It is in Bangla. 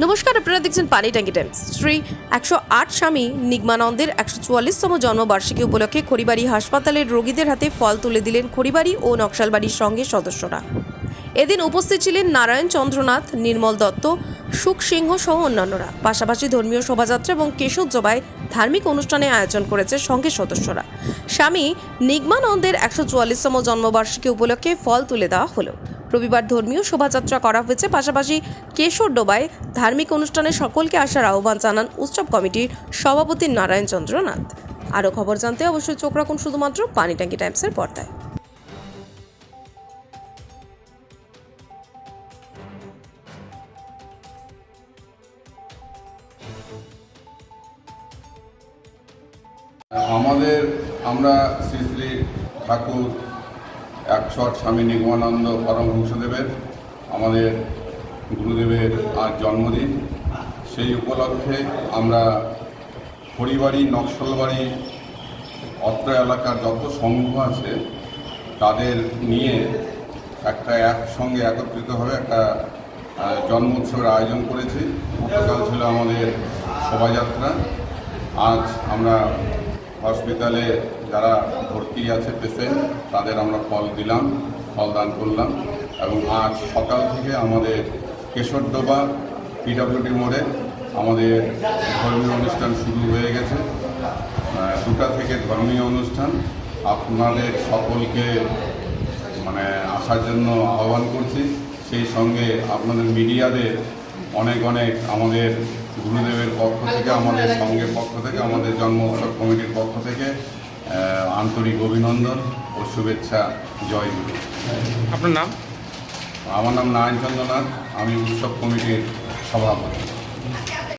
নমস্কার, আপনারা দেখছেন পানি ট্যাঙ্কি টাইমস। শ্রী একশো আট স্বামী নিগমানন্দের একশো চুয়াল্লিশতম জন্মবার্ষিকী উপলক্ষে খড়িবাড়ি হাসপাতালের রোগীদের হাতে ফল তুলে দিলেন খড়িবাড়ি ও নকশালবাড়ির সঙ্গে সদস্যরা। এদিন উপস্থিত ছিলেন নারায়ণ চন্দ্রনাথ, নির্মল দত্ত, সুখ সিংহ সহ অন্যান্যরা। পাশাপাশি ধর্মীয় শোভাযাত্রা এবং কেশোৎসবায় ধার্মিক অনুষ্ঠানে আয়োজন করেছে সঙ্ঘের সদস্যরা। স্বামী নিগমানন্দের একশো চুয়াল্লিশতম জন্মবার্ষিকী উপলক্ষে ফল তুলে দেওয়া হলো। রবিবার ধর্মীয় শোভাযাত্রা করা হয়েছে। পাশাপাশি কেশর ডোবায় ধার্মিক অনুষ্ঠানে সকলকে আসার আহ্বান জানান উৎসব কমিটির সভাপতি নারায়ণ চন্দ্রনাথ। আরও খবর জানতে অবশ্যই চোখ রাখুন শুধুমাত্র পানি ট্যাঙ্কি টাইমসের পর্দায়। আমাদের, আমরা শ্রী শ্রী ঠাকুর একশো আট স্বামী নিগমানন্দ পরমহংসদেবের, আমাদের গুরুদেবের আজ জন্মদিন। সেই উপলক্ষে আমরা হরিবাড়ি, নকশালবাড়ি, অত্র এলাকার যত সংঘ আছে, তাদের নিয়ে একটা একসঙ্গে একত্রিতভাবে একটা জন্মোৎসবের আয়োজন করেছি। গতকাল ছিল আমাদের শোভাযাত্রা। আজ আমরা হসপিটালে যারা ভর্তি আছে পেশেন্ট তাদের আমরা ফল দিলাম, ফল দান করলাম এবং আজ সকাল থেকে আমাদের কেশরডোবা পিডব্লিউডি মোড়ে আমাদের ধর্মীয় অনুষ্ঠান শুরু হয়ে গেছে। দুটা থেকে ধর্মীয় অনুষ্ঠান। আপনাদের সকলকে মানে আসার জন্য আহ্বান করছি। সেই সঙ্গে আপনাদের মিডিয়াদের অনেক অনেক আমাদের গুরুদেবের পক্ষ থেকে আমাদের সঙ্গের পক্ষ থেকে আমাদের জন্ম উৎসব কমিটির পক্ষ থেকে আন্তরিক অভিনন্দন ও শুভেচ্ছা জয় গুরু। আপনার নাম? আমার নাম নারায়ণ চন্দ্রনাথ আমি উৎসব কমিটির সভাপতি।